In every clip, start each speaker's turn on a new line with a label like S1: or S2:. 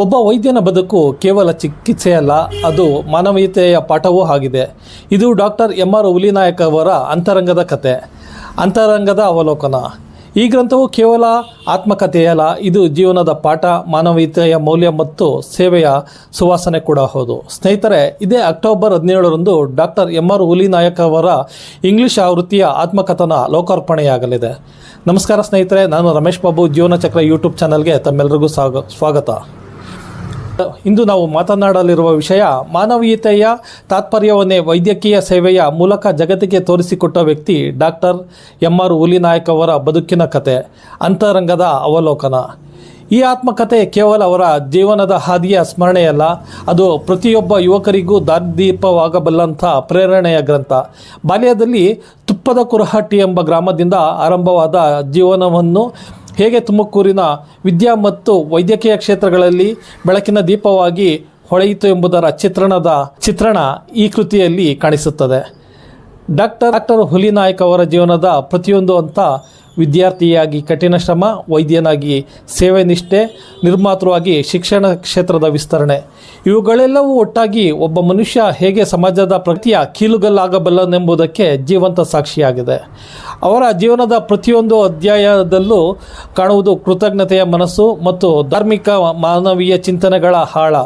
S1: ಒಬ್ಬ ವೈದ್ಯನ ಬದುಕು ಕೇವಲ ಚಿಕಿತ್ಸೆಯಲ್ಲ ಅದು ಮಾನವೀಯತೆಯ ಪಾಠವೂ ಆಗಿದೆ. ಇದು ಡಾಕ್ಟರ್ ಎಂ ಆರ್ ಹುಲಿನಾಯಕ್ ಅವರ ಅಂತರಂಗದ ಕತೆ. ಅಂತರಂಗದ ಅವಲೋಕನ. ಈ ಗ್ರಂಥವು ಕೇವಲ ಆತ್ಮಕಥೆಯಲ್ಲ ಇದು ಜೀವನದ ಪಾಠ, ಮಾನವೀಯತೆಯ ಮೌಲ್ಯ ಮತ್ತು ಸೇವೆಯ ಸುವಾಸನೆ ಕೂಡ ಹೌದು. ಸ್ನೇಹಿತರೆ, ಇದೇ ಅಕ್ಟೋಬರ್ ಹದಿನೇಳರಂದು ಡಾಕ್ಟರ್ ಎಂ ಆರ್ ಹುಲಿನಾಯಕ್ ಅವರ ಇಂಗ್ಲಿಷ್ ಆವೃತ್ತಿಯ ಆತ್ಮಕಥನ ಲೋಕಾರ್ಪಣೆಯಾಗಲಿದೆ. ನಮಸ್ಕಾರ ಸ್ನೇಹಿತರೆ, ನಾನು ರಮೇಶ್ ಬಾಬು ಜೀವನ ಚಕ್ರ ಯೂಟ್ಯೂಬ್ ಚಾನಲ್ಗೆ ತಮ್ಮೆಲ್ಲರಿಗೂ ಸ್ವಾಗ ಸ್ವಾಗತ. ಇಂದು ನಾವು ಮಾತನಾಡಲಿರುವ ವಿಷಯ ಮಾನವೀಯತೆಯ ತಾತ್ಪರ್ಯವನ್ನೇ ವೈದ್ಯಕೀಯ ಸೇವೆಯ ಮೂಲಕ ಜಗತ್ತಿಗೆ ತೋರಿಸಿಕೊಟ್ಟ ವ್ಯಕ್ತಿ ಡಾಕ್ಟರ್ ಎಂ ಆರ್ ಹುಲಿನಾಯಕ್ ಅವರ ಬದುಕಿನ ಕತೆ, ಅಂತರಂಗದ ಅವಲೋಕನ. ಈ ಆತ್ಮಕತೆ ಕೇವಲ ಅವರ ಜೀವನದ ಹಾದಿಯ ಸ್ಮರಣೆಯಲ್ಲ, ಅದು ಪ್ರತಿಯೊಬ್ಬ ಯುವಕರಿಗೂ ದಾರಿದೀಪವಾಗಬಲ್ಲಂಥ ಪ್ರೇರಣೆಯ ಗ್ರಂಥ. ಬಾಲ್ಯದಲ್ಲಿ ತುಪ್ಪದ ಕುರಹಟ್ಟಿ ಎಂಬ ಗ್ರಾಮದಿಂದ ಆರಂಭವಾದ ಜೀವನವನ್ನು ಹೇಗೆ ತುಮಕೂರಿನ ವಿದ್ಯಾ ಮತ್ತು ವೈದ್ಯಕೀಯ ಕ್ಷೇತ್ರಗಳಲ್ಲಿ ಬೆಳಕಿನ ದೀಪವಾಗಿ ಹೊಳೆಯಿತು ಎಂಬುದರ ಚಿತ್ರಣದ ಚಿತ್ರಣ ಈ ಕೃತಿಯಲ್ಲಿ ಕಾಣಿಸುತ್ತದೆ. ಡಾಕ್ಟರ್ ಡಾಕ್ಟರ್ ಹುಲಿನಾಯಕ್ ಅವರ ಜೀವನದ ಪ್ರತಿಯೊಂದು ಅಂತ ವಿದ್ಯಾರ್ಥಿಯಾಗಿ ಕಠಿಣ ಶ್ರಮ, ವೈದ್ಯನಾಗಿ ಸೇವೆ ನಿಷ್ಠೆ, ನಿರ್ಮಾತೃವಾಗಿ ಶಿಕ್ಷಣ ಕ್ಷೇತ್ರದ ವಿಸ್ತರಣೆ. ಇವುಗಳೆಲ್ಲವೂ ಒಟ್ಟಾಗಿ ಒಬ್ಬ ಮನುಷ್ಯ ಹೇಗೆ ಸಮಾಜದ ಪ್ರಗತಿಯ ಕೀಲುಗಲ್ಲಾಗಬಲ್ಲನೆಂಬುದಕ್ಕೆ ಜೀವಂತ ಸಾಕ್ಷಿಯಾಗಿದೆ. ಅವರ ಜೀವನದ ಪ್ರತಿಯೊಂದು ಅಧ್ಯಾಯದಲ್ಲೂ ಕಾಣುವುದು ಕೃತಜ್ಞತೆಯ ಮನಸ್ಸು ಮತ್ತು ಧಾರ್ಮಿಕ ಮಾನವೀಯ ಚಿಂತನೆಗಳ ಆಳ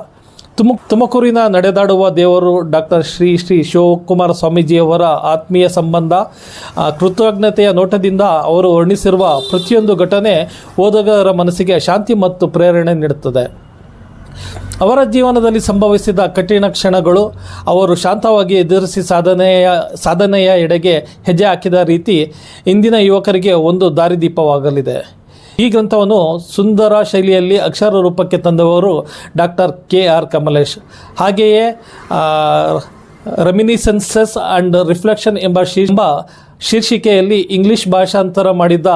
S1: ತುಮ, ತುಮಕೂರಿನ ನಡೆದಾಡುವ ದೇವರು ಡಾಕ್ಟರ್ ಶ್ರೀ ಶ್ರೀ ಶಿವಕುಮಾರ ಸ್ವಾಮೀಜಿಯವರ ಆತ್ಮೀಯ ಸಂಬಂಧ ಕೃತಜ್ಞತೆಯ ನೋಟದಿಂದ ಅವರು ವರ್ಣಿಸಿರುವ ಪ್ರತಿಯೊಂದು ಘಟನೆ ಓದುಗರ ಮನಸ್ಸಿಗೆ ಶಾಂತಿ ಮತ್ತು ಪ್ರೇರಣೆ ನೀಡುತ್ತದೆ. ಅವರ ಜೀವನದಲ್ಲಿ ಸಂಭವಿಸಿದ ಕಠಿಣ ಕ್ಷಣಗಳು ಅವರು ಶಾಂತವಾಗಿ ಎದುರಿಸಿ ಸಾಧನೆಯ ಸಾಧನೆಯ ಎಡೆಗೆ ಹೆಜ್ಜೆ ಹಾಕಿದ ರೀತಿ ಇಂದಿನ ಯುವಕರಿಗೆ ಒಂದು ದಾರಿದೀಪವಾಗಲಿದೆ. ಈ ಗ್ರಂಥವನ್ನು ಸುಂದರ ಶೈಲಿಯಲ್ಲಿ ಅಕ್ಷರ ರೂಪಕ್ಕೆ ತಂದವರು ಡಾಕ್ಟರ್ ಕೆ ಆರ್ ಕಮಲೇಶ್. ಹಾಗೆಯೇ ರೆಮಿನಿಸೆನ್ಸಸ್ ಆ್ಯಂಡ್ ರಿಫ್ಲೆಕ್ಷನ್ ಎಂಬ ಎಂಬ ಶೀರ್ಷಿಕೆಯಲ್ಲಿ ಇಂಗ್ಲಿಷ್ ಭಾಷಾಂತರ ಮಾಡಿದ್ದ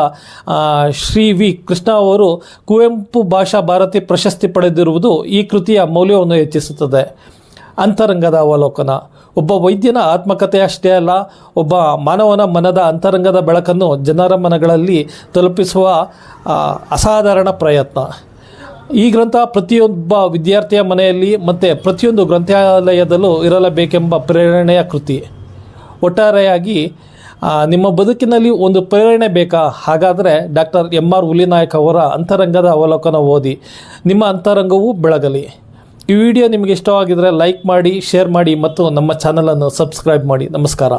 S1: ಶ್ರೀ ವಿ ಕೃಷ್ಣ ಅವರು ಕುವೆಂಪು ಭಾಷಾ ಭಾರತಿ ಪ್ರಶಸ್ತಿ ಪಡೆದಿರುವುದು ಈ ಕೃತಿಯ ಮೌಲ್ಯವನ್ನು ಹೆಚ್ಚಿಸುತ್ತದೆ. ಅಂತರಂಗದ ಅವಲೋಕನ. ಒಬ್ಬ ವೈದ್ಯನ ಆತ್ಮಕತೆ ಅಷ್ಟೇ ಅಲ್ಲ, ಒಬ್ಬ ಮಾನವನ ಮನದ ಅಂತರಂಗದ ಬೆಳಕನ್ನು ಜನರ ಮನಗಳಲ್ಲಿ ತಲುಪಿಸುವ ಅಸಾಧಾರಣ ಪ್ರಯತ್ನ. ಈ ಗ್ರಂಥ ಪ್ರತಿಯೊಬ್ಬ ವಿದ್ಯಾರ್ಥಿಯ ಮನೆಯಲ್ಲಿ ಮತ್ತು ಪ್ರತಿಯೊಂದು ಗ್ರಂಥಾಲಯದಲ್ಲೂ ಇರಲೇಬೇಕೆಂಬ ಪ್ರೇರಣೆಯ ಕೃತಿ. ಒಟ್ಟಾರೆಯಾಗಿ ನಿಮ್ಮ ಬದುಕಿನಲ್ಲಿ ಒಂದು ಪ್ರೇರಣೆ ಬೇಕಾ? ಹಾಗಾದರೆ ಡಾಕ್ಟರ್ ಎಂ ಆರ್ ಹುಲಿನಾಯಕ್ ಅವರ ಅಂತರಂಗದ ಅವಲೋಕನ ಓದಿ. ನಿಮ್ಮ ಅಂತರಂಗವೂ ಬೆಳಗಲಿ. ಈ ವಿಡಿಯೋ ನಿಮಗೆ ಇಷ್ಟವಾಗಿದ್ದರೆ ಲೈಕ್ ಮಾಡಿ ಶೇರ್ ಮಾಡಿ ಮತ್ತು ನಮ್ಮ ಚಾನಲನ್ನು ಸಬ್ಸ್ಕ್ರೈಬ್ ಮಾಡಿ. ನಮಸ್ಕಾರ.